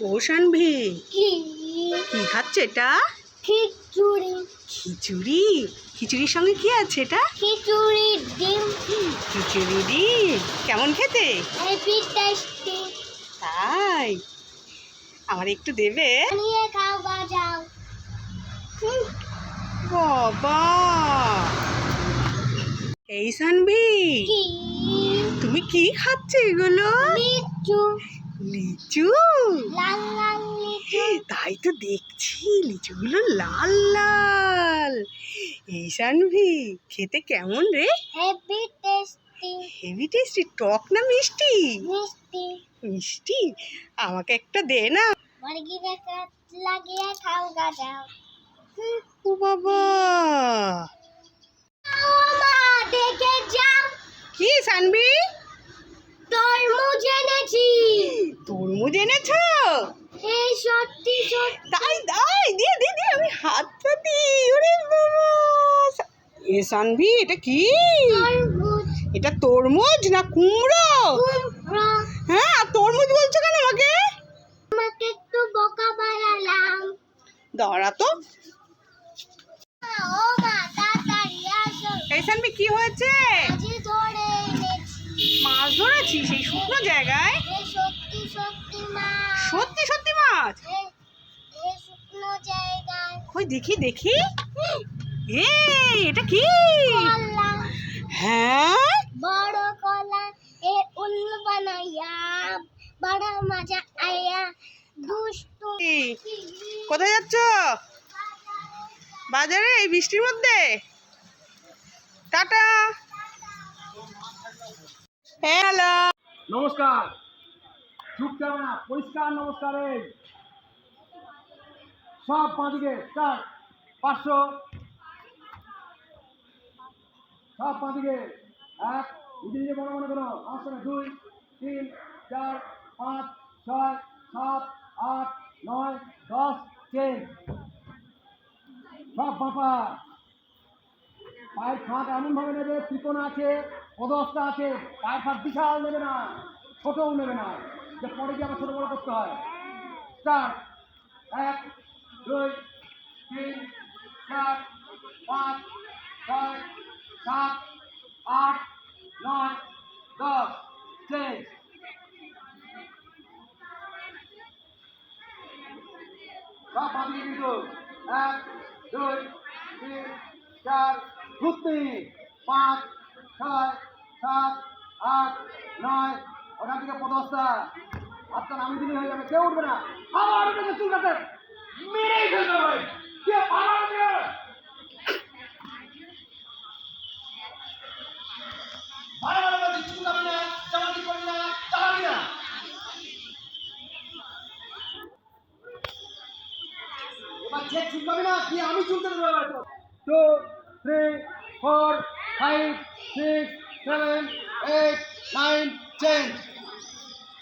ও শানভি। কি খাচ্ছে এটা? খিচুড়ি। খিচুড়ি? খিচুড়ির সঙ্গে কি আছে এটা? খিচুড়ি ডিম। খিচুড়ি ডিম। কেমন খেতে? তাই? আমার একটু দেবে? বাবা। এই সানভি তুমি কি খাচ্ছে এগুলো? লিচু? লাল লাল লিচু। তাই তো দেখছি লিচুগুলো লাল লাল। এই সানভি খেতে কেমন রে? হেভি টেস্টি হেভি টেস্টি টক না মিষ্টি? মিষ্টি। মিষ্টি? আমাকে একটা দে না। কাট লাগিয়ে খাও হুম, ও বাবা ও মা দেখে যাও কি সানভি তরমুজ এনেছি এনেছ এই সত্যি সত্যি। তাই তাই দিয়ে দিয়ে দিয়ে আমি হাত পাতি ওরে বাবা এ সানভি এটা কি? এটা তরমুজ না কুমড়ো? হ্যাঁ আর তরমুজ বলছো কেন আমাকে? আমাকে একটু বোকা বানালাম। দাঁড়া তো। ও মা তাড়াতাড়ি আসো। এই সানভি কি হয়েছে? মাছ ধরেছি সেই শুকনো জায়গায়? কই দেখি দেখি। এ এটা কি? কলা। হ্যাঁ? বড় কলা এ উল বানাইয়া বড় মজা আয়া দুষ্টু কি? কোথায় যাচ্ছ? বাজারে এই বৃষ্টির মধ্যে? টাটা। হ্যালো। নমস্কার। চুপ পরিষ্কার নমস্কার এই। সব পাঁচদিকে স্টার্ট, পাঁচশো। সব পাঁচদিকে এক নিজে নিজে মনে মনে করো পাঁচশো দুই, তিন, চার, পাঁচ, ছয়, সাত, আট, নয়, দশ চেন সব বাপা। পায়ের ফাঁক এমনভাবে নেবে ত্রিকোণ আছে, পদস্থা আছে, পায়ের ফাঁক বিশাল নেবে না, ছোটও নেবে না। যে পরে গিয়ে আবার ছোটো বড় করতে হয়। স্টার্ট, এক দুই, তিন, চার, পাঁচ, ছয়, সাত, আট, নয়, দশ চেঞ্জ সব এক, দুই, তিন, চার ঘুরতি পাঁচ, ছয়, সাত, আট, নয়। ওখান থেকে পদস্থা। হাতটা নামিয়ে দিলে হয়ে যাবে। কেউ উঠবে না। আবার উঠবে চুলটাতে যে চুলকাবি না, কি আমি চুলতে দেবো two three four five six seven eight nine change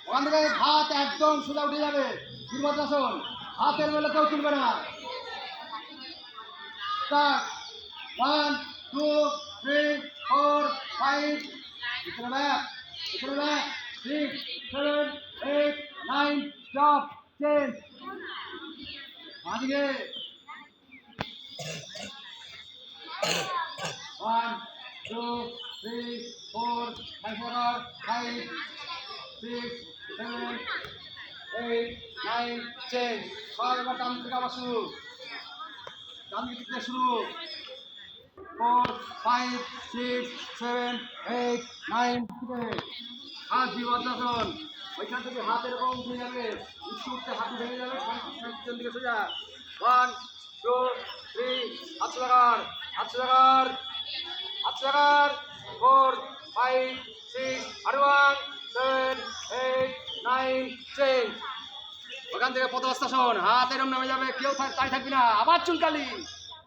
ওখান থেকে হাত একদম সোজা উঠে যাবে। বীরভদ্রাসন হাতের মেলে কেউ তুলবে না। One two three four five পিছনে ব্যাক পিছনে back six seven eight nine stop change One, two, three, four, five, four, five, six, seven, eight, nine, ten. সব এবার ডান থেকে আবার শুরু। ডান দিক থেকে শুরু। Four five six seven eight nine হাত বিবদ্রাসন ওইখান থেকে হাত এরকম উঠে যাবে উঠতে উঠতে হাত ভেঙে যাবে। পিছন দিকে সোজা। ওয়ান টু থ্রি হাত লাগার হাত লাগার হাত লাগার। ফোর ফাইভ সিক্স আর one seven eight nine change ওখান থেকে পদস্থাসন হাত এরম নেমে যাবে, কেউ তাই থাকবি না, আবার চুলকালি।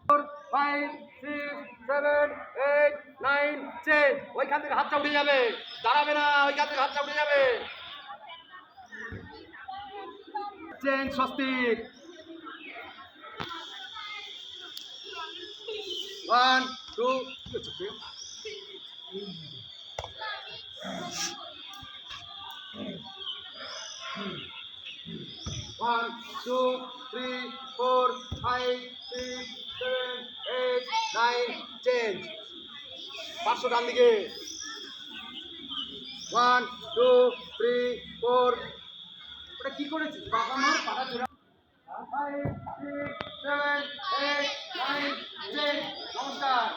Four five six seven eight nine change ওইখান থেকে হাতটা উঠে যাবে, দাঁড়াবে না, ওইখান থেকে হাতটা উঠে যাবে। Change Swastik. One two one two three four five six seven eight nine change পাঁচশো ডান দিকে ওয়ান টু থ্রি ফোর ওটা কি করেছিস বাবা মা পাড়া চোরা নমস্কার।